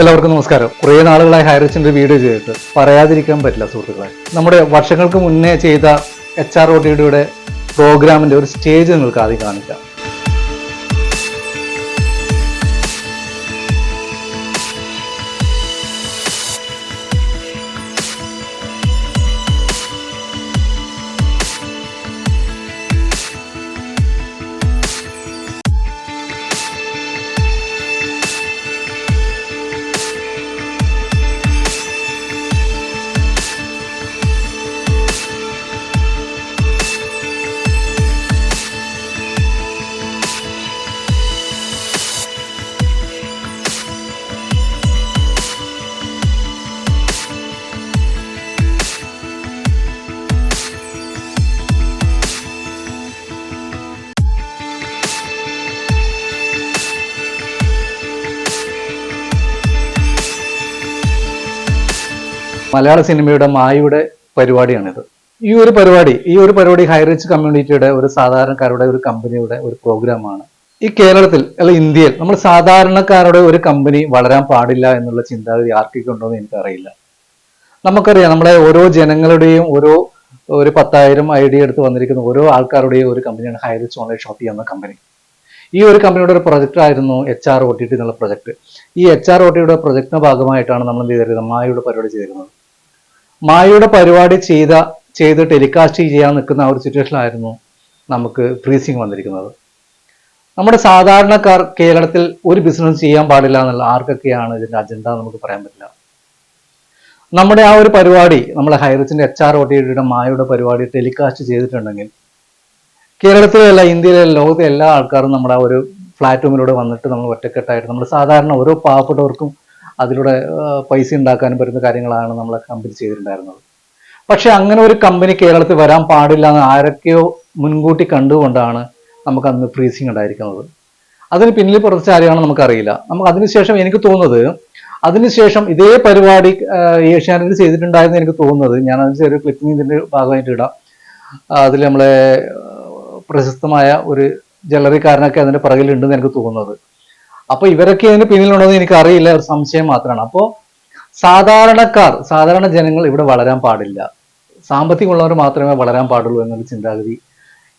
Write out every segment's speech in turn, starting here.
എല്ലാവർക്കും നമസ്കാരം. കുറേ നാളുകളായി ഹൈറിച്ചിന്റെ വീഡിയോ ചെയ്തിട്ട് പറയാതിരിക്കാൻ പറ്റില്ല സുഹൃത്തുക്കളെ. നമ്മുടെ വർഷങ്ങൾക്ക് മുന്നേ ചെയ്ത എച്ച് ആർ ഒ ടിയുടെ പ്രോഗ്രാമിന്റെ ഒരു സ്റ്റേജ് നിങ്ങൾക്ക് ആദ്യം കാണിക്കാം. മലയാള സിനിമയുടെ മായയുടെ പരിപാടിയാണിത്. ഈ ഒരു പരിപാടി ഈ ഒരു പരിപാടി ഹൈറിച്ച് കമ്മ്യൂണിറ്റിയുടെ ഒരു സാധാരണക്കാരുടെ ഒരു കമ്പനിയുടെ ഒരു പ്രോഗ്രാമാണ് ഈ കേരളത്തിൽ അല്ല ഇന്ത്യയിൽ നമ്മൾ സാധാരണക്കാരുടെ ഒരു കമ്പനി വളരാൻ പാടില്ല എന്നുള്ള ചിന്താഗതി ആർക്കൊക്കെ എനിക്കറിയില്ല. നമുക്കറിയാം നമ്മളെ ഓരോ ജനങ്ങളുടെയും ഓരോ ഒരു പത്തായിരം ഐ ഡി എടുത്ത് വന്നിരിക്കുന്ന ഓരോ ആൾക്കാരുടെയും ഒരു കമ്പനിയാണ് ഹൈറിച്ച് ഓൺലൈൻ ഷോപ്പ് എന്ന കമ്പനി ഈ ഒരു കമ്പനിയുടെ ഒരു പ്രൊജക്റ്റ് ആയിരുന്നു H R O T T എന്നുള്ള പ്രൊജക്ട് ഈ എച്ച് ആർ ഒ ടിയുടെ പ്രൊജക്ടിന്റെ ഭാഗമായിട്ടാണ് നമ്മൾ എന്ത് ചെയ്തിരുന്നത്? മായയുടെ പരിപാടി ചെയ്തിരുന്നത്. മായയുടെ പരിപാടി ചെയ്ത ചെയ്ത് ടെലികാസ്റ്റ് ചെയ്യാൻ നിൽക്കുന്ന ആ ഒരു സിറ്റുവേഷനിലായിരുന്നു നമുക്ക് ഫ്രീസിങ് വന്നിരിക്കുന്നത്. നമ്മുടെ സാധാരണക്കാർ കേരളത്തിൽ ഒരു ബിസിനസ് ചെയ്യാൻ പാടില്ല എന്നുള്ള ആർക്കൊക്കെയാണ് ഇതിന്റെ അജണ്ട നമുക്ക് പറയാൻ പറ്റില്ല. നമ്മുടെ ആ ഒരു പരിപാടി നമ്മളെ ഹൈറിച്ചിന്റെ എച്ച് ആർ ഒ ടിയുടെ മായയുടെ പരിപാടി ടെലികാസ്റ്റ് ചെയ്തിട്ടുണ്ടെങ്കിൽ കേരളത്തിലല്ല ഇന്ത്യയിലെ ലോകത്തെ എല്ലാ ആൾക്കാരും നമ്മുടെ ആ ഒരു പ്ലാറ്റ്ഫോമിലൂടെ വന്നിട്ട് നമ്മൾ ഒറ്റക്കെട്ടായിട്ട് നമ്മൾ സാധാരണ ഓരോ പാവപ്പെട്ടവർക്കും അതിലൂടെ പൈസ ഉണ്ടാക്കാനും പറ്റുന്ന കാര്യങ്ങളാണ് നമ്മളെ കമ്പനി ചെയ്തിട്ടുണ്ടായിരുന്നത്. പക്ഷെ അങ്ങനെ ഒരു കമ്പനി കേരളത്തിൽ വരാൻ പാടില്ല എന്ന് ആരൊക്കെയോ മുൻകൂട്ടി കണ്ടുകൊണ്ടാണ് നമുക്ക് അന്ന് ഫ്രീസിങ് ഉണ്ടായിരിക്കുന്നത്. അതിന് പിന്നിൽ പുറത്തെ ആരെയാണ് നമുക്കറിയില്ല. നമുക്ക് അതിനുശേഷം എനിക്ക് തോന്നുന്നത് അതിനുശേഷം ഇതേ പരിപാടി ഏഷ്യാനെറ്റിൽ ചെയ്തിട്ടുണ്ടായിരുന്നു എനിക്ക് തോന്നുന്നത്. ഞാൻ അതിന് ചെറിയ ക്ലിപ്പിംഗ് ഇതിന്റെ ഭാഗമായിട്ട് ഇടാം. അതിൽ നമ്മളെ പ്രശസ്തമായ ഒരു ജ്വല്ലറിക്കാരനൊക്കെ അതിന്റെ പിറകിലുണ്ടെന്ന് എനിക്ക് തോന്നുന്നത്. അപ്പൊ ഇവരൊക്കെ ഇതിന് പിന്നിലുണ്ടോ എന്ന് എനിക്ക് അറിയില്ല ഒരു സംശയം മാത്രമാണ്. അപ്പോ സാധാരണക്കാർ സാധാരണ ജനങ്ങൾ ഇവിടെ വളരാൻ പാടില്ല. സാമ്പത്തികമുള്ളവർ മാത്രമേ വളരാൻ പാടുള്ളൂ എന്നൊരു ചിന്താഗതി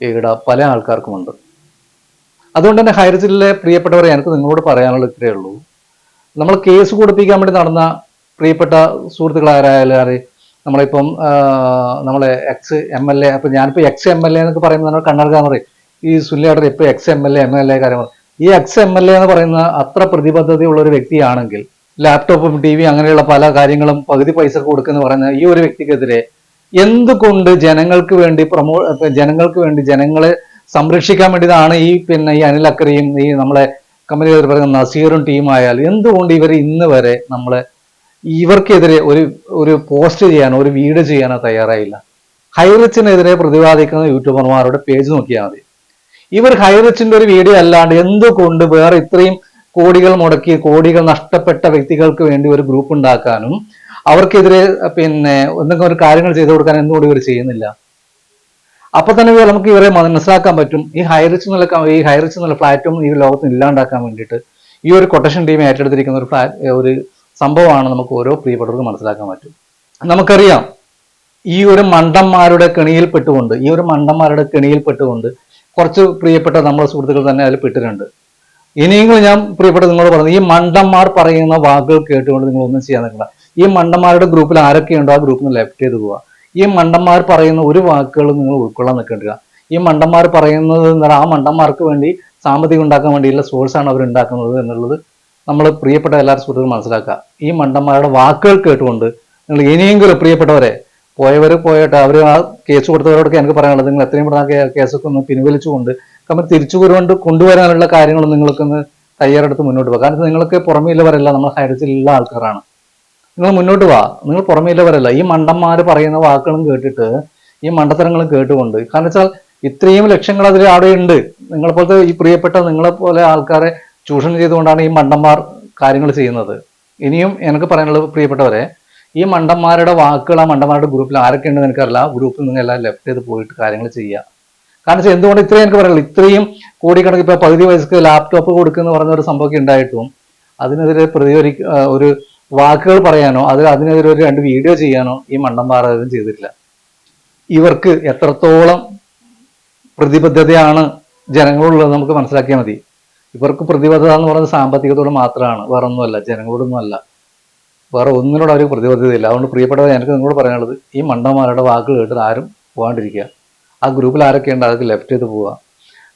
ഇവിടെ പല ആൾക്കാർക്കുമുണ്ട്. അതുകൊണ്ട് തന്നെ ഹൈറജിലെ പ്രിയപ്പെട്ടവരെ എനിക്ക് നിങ്ങളോട് പറയാനുള്ള ഇത്രയേ ഉള്ളൂ. നമ്മൾ കേസ് കൊടുപ്പിക്കാൻ വേണ്ടി നടന്ന പ്രിയപ്പെട്ട സുഹൃത്തുക്കളാരായാലും നമ്മളിപ്പം നമ്മളെ എക്സ് എം എൽ എ അപ്പൊ ഞാനിപ്പോ എക്സ് എം എൽ എന്നൊക്കെ പറയുമ്പോൾ നമ്മൾ കണ്ണടക്കാന്ന് പറയും ഈ സുല്യാടർ ഇപ്പൊ ex M L A M L A കാര്യങ്ങൾ ഈ എക്സ് എം എൽ എ എന്ന് പറയുന്ന അത്ര പ്രതിബദ്ധതയുള്ള ഒരു വ്യക്തിയാണെങ്കിൽ ലാപ്ടോപ്പും ടി വി അങ്ങനെയുള്ള പല കാര്യങ്ങളും പകുതി പൈസ കൊടുക്കുന്ന പറയുന്ന ഈ ഒരു വ്യക്തിക്കെതിരെ എന്തുകൊണ്ട് ജനങ്ങൾക്ക് വേണ്ടി പ്രമോ ജനങ്ങൾക്ക് വേണ്ടി ജനങ്ങളെ സംരക്ഷിക്കാൻ വേണ്ടിയതാണ് ഈ പിന്നെ ഈ അനിൽ അക്കരയും ഈ നമ്മളെ കമ്പനി പറയുന്ന നസീറും ടീമായാൽ എന്തുകൊണ്ട് ഇവർ ഇന്ന് വരെ നമ്മളെ ഇവർക്കെതിരെ ഒരു ഒരു പോസ്റ്റ് ചെയ്യാനോ ഒരു വീഡിയോ ചെയ്യാനോ തയ്യാറായില്ല? ഹൈറിച്ചിനെതിരെ പ്രതിപാദിക്കുന്ന യൂട്യൂബർമാരുടെ പേജ് നോക്കിയാൽ മതി. ഇവർ ഹൈറിച്ചിന്റെ ഒരു വീഡിയോ അല്ലാണ്ട് എന്തുകൊണ്ട് വേറെ ഇത്രയും കോടികൾ മുടക്കി കോടികൾ നഷ്ടപ്പെട്ട വ്യക്തികൾക്ക് വേണ്ടി ഒരു ഗ്രൂപ്പ് ഉണ്ടാക്കാനും അവർക്കെതിരെ പിന്നെ എന്തെങ്കിലും ഒരു കാര്യങ്ങൾ ചെയ്തു കൊടുക്കാൻ എന്തുകൊണ്ട് ഇവർ ചെയ്യുന്നില്ല? അപ്പൊ തന്നെ നമുക്ക് ഇവരെ മനസ്സിലാക്കാൻ പറ്റും. ഈ ഹൈറിച്ച് എന്നുള്ള ഈ ഹൈറിച്ച് എന്നുള്ള പ്ലാറ്റ്ഫോം ഈ ലോകത്ത് ഇല്ലാണ്ടാക്കാൻ വേണ്ടിയിട്ട് ഈ ഒരു കൊട്ടേഷൻ ടീം ഏറ്റെടുത്തിരിക്കുന്ന ഒരു ഒരു സംഭവമാണ് നമുക്ക് ഓരോ പ്രിയപ്പെട്ടവർക്കും മനസ്സിലാക്കാൻ പറ്റും. നമുക്കറിയാം. ഈ ഒരു മണ്ടന്മാരുടെ കെണിയിൽപ്പെട്ടുകൊണ്ട് ഈ ഒരു മണ്ടന്മാരുടെ കെണിയിൽ പെട്ടുകൊണ്ട് കുറച്ച് പ്രിയപ്പെട്ട നമ്മുടെ സുഹൃത്തുക്കൾ തന്നെ അതിൽ പെട്ടിട്ടുണ്ട്. ഇനിയെങ്കിലും ഞാൻ പ്രിയപ്പെട്ട നിങ്ങളോട് പറഞ്ഞു ഈ മണ്ടന്മാർ പറയുന്ന വാക്കുകൾ കേട്ടുകൊണ്ട് നിങ്ങൾ ഒന്നും ചെയ്യാൻ നിൽക്കണം ഈ മണ്ടന്മാരുടെ ഗ്രൂപ്പിൽ ആരൊക്കെയുണ്ടോ ആ ഗ്രൂപ്പിൽ നിന്ന് ലെഫ്റ്റ് ചെയ്ത് പോവുക ഈ മണ്ടന്മാർ പറയുന്ന ഒരു വാക്കുകൾ നിങ്ങൾ ഉൾക്കൊള്ളാൻ നിൽക്കേണ്ടില്ല ഈ മണ്ടന്മാർ പറയുന്നത് എന്ന് പറഞ്ഞാൽ ആ മണ്ടന്മാർക്ക് വേണ്ടി സാമ്പത്തികം ഉണ്ടാക്കാൻ വേണ്ടിയുള്ള സോഴ്സാണ് അവർ ഉണ്ടാക്കുന്നത് എന്നുള്ളത് നമ്മൾ പ്രിയപ്പെട്ട എല്ലാ സുഹൃത്തുക്കളും മനസ്സിലാക്കുക. ഈ മണ്ടന്മാരുടെ വാക്കുകൾ കേട്ടുകൊണ്ട് നിങ്ങൾ ഇനിയെങ്കിലും പ്രിയപ്പെട്ടവരെ പോയവർ പോയിട്ട് അവർ ആ കേസ് കൊടുത്തവരോടൊക്കെ എനിക്ക് പറയാനുള്ളത് നിങ്ങൾ എത്രയും പെട്ടെന്ന് ആ കേസൊക്കെ ഒന്ന് പിൻവലിച്ചുകൊണ്ട് കാരണം തിരിച്ചു കൊണ്ട് കൊണ്ടുവരാനുള്ള കാര്യങ്ങൾ നിങ്ങൾക്കൊന്ന് തയ്യാറെടുത്ത് മുന്നോട്ട് പോകാം. കാരണം നിങ്ങൾക്ക് പുറമേയുള്ളവരല്ല നമ്മൾ ഹൈറസിലുള്ള ആൾക്കാരാണ്. നിങ്ങൾ മുന്നോട്ട് പോവാ നിങ്ങൾ പുറമേയുള്ളവരല്ല. ഈ മണ്ടന്മാർ പറയുന്ന വാക്കുകളും കേട്ടിട്ട് ഈ മണ്ടത്തരങ്ങളും കേട്ടുകൊണ്ട് കാരണം വെച്ചാൽ ഇത്രയും ലക്ഷ്യങ്ങൾ അതിൽ അവിടെ ഉണ്ട്. നിങ്ങളെ പോലത്തെ ഈ പ്രിയപ്പെട്ട നിങ്ങളെ പോലെ ആൾക്കാരെ ചൂഷണം ചെയ്തുകൊണ്ടാണ് ഈ മണ്ടന്മാർ കാര്യങ്ങൾ ചെയ്യുന്നത്. ഇനിയും എനിക്ക് പറയാനുള്ളത് പ്രിയപ്പെട്ടവരെ ഈ മണ്ടന്മാരുടെ വാക്കുകൾ ആ മണ്ടന്മാരുടെ ഗ്രൂപ്പിൽ ആരൊക്കെ ഉണ്ടെന്ന് എനിക്കറിയില്ല. ആ ഗ്രൂപ്പിൽ നിങ്ങൾ എല്ലാം ലെഫ്റ്റ് ചെയ്ത് പോയിട്ട് കാര്യങ്ങൾ ചെയ്യുക. കാരണം വെച്ചാൽ എന്തുകൊണ്ട് ഇത്രയും എനിക്ക് പറയുള്ളൂ ഇത്രയും കോടിക്കണക്കിന് ഇപ്പൊ പകുതി വയസ്സ് ലാപ്ടോപ്പ് കൊടുക്കുന്ന പറഞ്ഞ ഒരു സംഭവമൊക്കെ ഉണ്ടായിട്ടും അതിനെതിരെ പ്രതികരി ഒരു വാക്കുകൾ പറയാനോ അത് അതിനെതിരെ ഒരു രണ്ട് വീഡിയോ ചെയ്യാനോ ഈ മണ്ടന്മാരും ചെയ്തിട്ടില്ല. ഇവർക്ക് എത്രത്തോളം പ്രതിബദ്ധതയാണ് ജനങ്ങളുള്ളത് നമുക്ക് മനസ്സിലാക്കിയാൽ മതി. ഇവർക്ക് പ്രതിബദ്ധത എന്ന് പറയുന്നത് സാമ്പത്തികത്തോട് മാത്രമാണ്. വേറൊന്നുമല്ല. ജനങ്ങളോടൊന്നും അല്ല വേറെ ഒന്നിനോട് അവർ പ്രതിബദ്ധതയില്ല. അതുകൊണ്ട് പ്രിയപ്പെട്ടവർ എനിക്ക് നിങ്ങളോട് പറയാനുള്ളത് ഈ മണ്ടന്മാരുടെ വാക്കുകൾ കേട്ടത് ആരും പോകാണ്ടിരിക്കുക ആ ഗ്രൂപ്പിൽ ആരൊക്കെയുണ്ട് അതൊക്കെ ലെഫ്റ്റ് ചെയ്ത് പോവുക.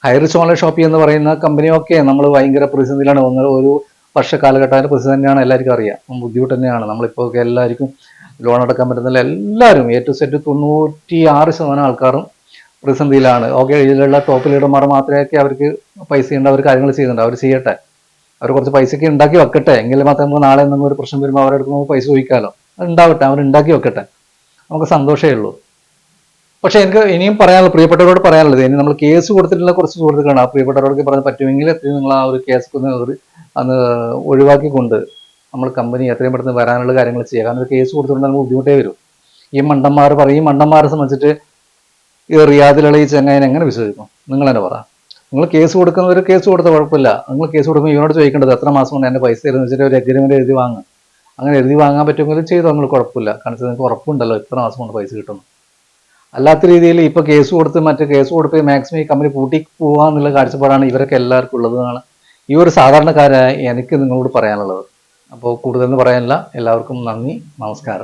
ഹൈറിച്ച് ഓൺലൈൻ ഷോപ്പിംഗ് എന്ന് പറയുന്ന കമ്പനിയൊക്കെ നമ്മൾ ഭയങ്കര പ്രതിസന്ധിയിലാണ്. ഒന്ന് ഒരു വർഷ കാലഘട്ടത്തിന്റെ പ്രതിസന്ധി തന്നെയാണ് എല്ലാവർക്കും അറിയാം. ബുദ്ധിമുട്ട് തന്നെയാണ്. നമ്മളിപ്പോൾ ഒക്കെ എല്ലാവർക്കും ലോൺ അടക്കാൻ പറ്റുന്നില്ല എല്ലാവരും എ ടു സെറ്റ് തൊണ്ണൂറ്റി ആറ് ശതമാനം ആൾക്കാരും പ്രതിസന്ധിയിലാണ്. ഓക്കെ ഇതിലുള്ള ടോപ്പ് ലീഡർമാർ മാത്രമേ അവർക്ക് പൈസ ഉണ്ട് അവർ കാര്യങ്ങൾ ചെയ്യുന്നുണ്ട്. അവർ ചെയ്യട്ടെ. അവർ കുറച്ച് പൈസയൊക്കെ ഉണ്ടാക്കി വെക്കട്ടെ. എങ്കിൽ മാത്രമേ നമുക്ക് നാളെ എന്തെങ്കിലും ഒരു പ്രശ്നം വരുമ്പോൾ അവരുടെ അടുത്ത് നമുക്ക് പൈസ ചോദിക്കാമല്ലോ അത് ഉണ്ടാവട്ടെ അവർ ഉണ്ടാക്കി വെക്കട്ടെ. നമുക്ക് സന്തോഷമേ ഉള്ളൂ. പക്ഷെ എനിക്ക് ഇനിയും പറയാനുള്ളത് പ്രിയപ്പെട്ടവരോട് പറയാനുള്ളത് ഇനി നമ്മൾ കേസ് കൊടുത്തിട്ടുള്ള കുറച്ച് സുഹൃത്തുക്കളാണ്. ആ പ്രിയപ്പെട്ടവരോടൊക്കെ പറയാൻ പറ്റുമെങ്കിൽ എത്രയും നിങ്ങൾ ആ ഒരു കേസ് ഒരു അന്ന് ഒഴിവാക്കിക്കൊണ്ട് നമ്മൾ കമ്പനി എത്രയും പെട്ടെന്ന് വരാനുള്ള കാര്യങ്ങൾ ചെയ്യുക. കാരണം കേസ് കൊടുത്തിട്ടുണ്ടെങ്കിൽ നമുക്ക് ബുദ്ധിമുട്ടേ വരും. ഈ മണ്ടന്മാർ പറയും മണ്ടന്മാരെ സംബന്ധിച്ചിട്ട് ഈ റിയാദിലുള്ള ഈ ചെങ്ങായനെ എങ്ങനെ വിശ്വസിക്കും? നിങ്ങൾ തന്നെ പറ. നിങ്ങൾ കേസ് കൊടുക്കുന്നവർ കേസ് കൊടുത്ത കുഴപ്പമില്ല. നിങ്ങൾ കേസ് കൊടുക്കുമ്പോൾ ഇവനോട് ചോദിക്കേണ്ടത് എത്ര മാസം കൊണ്ട് എന്റെ പൈസ തരുന്ന വെച്ചിട്ട് ഒരു അഗ്രിമെന്റ് എഴുതി വാങ്ങും. അങ്ങനെ എഴുതി വാങ്ങാൻ പറ്റുമെങ്കിൽ ചെയ്തോ നിങ്ങൾ കുഴപ്പമില്ല. കാരണം നിങ്ങൾക്ക് ഉറപ്പുണ്ടല്ലോ എത്ര മാസം കൊണ്ട് പൈസ കിട്ടുന്നു അല്ലാത്ത രീതിയിൽ ഇപ്പോൾ കേസ് കൊടുത്ത് മറ്റേ കേസ് കൊടുത്ത് മാക്സിമം ഈ കമ്പനി പൂട്ടി പോകാമെന്നുള്ള കാഴ്ചപ്പാടാണ് ഇവരൊക്കെ എല്ലാവർക്കും ഉള്ളതെന്നാണ് ഈ ഒരു സാധാരണക്കാരായ എനിക്ക് നിങ്ങളോട് പറയാനുള്ളത്. അപ്പോൾ കൂടുതലൊന്നും പറയാനില്ല. എല്ലാവർക്കും നന്ദി. നമസ്കാരം.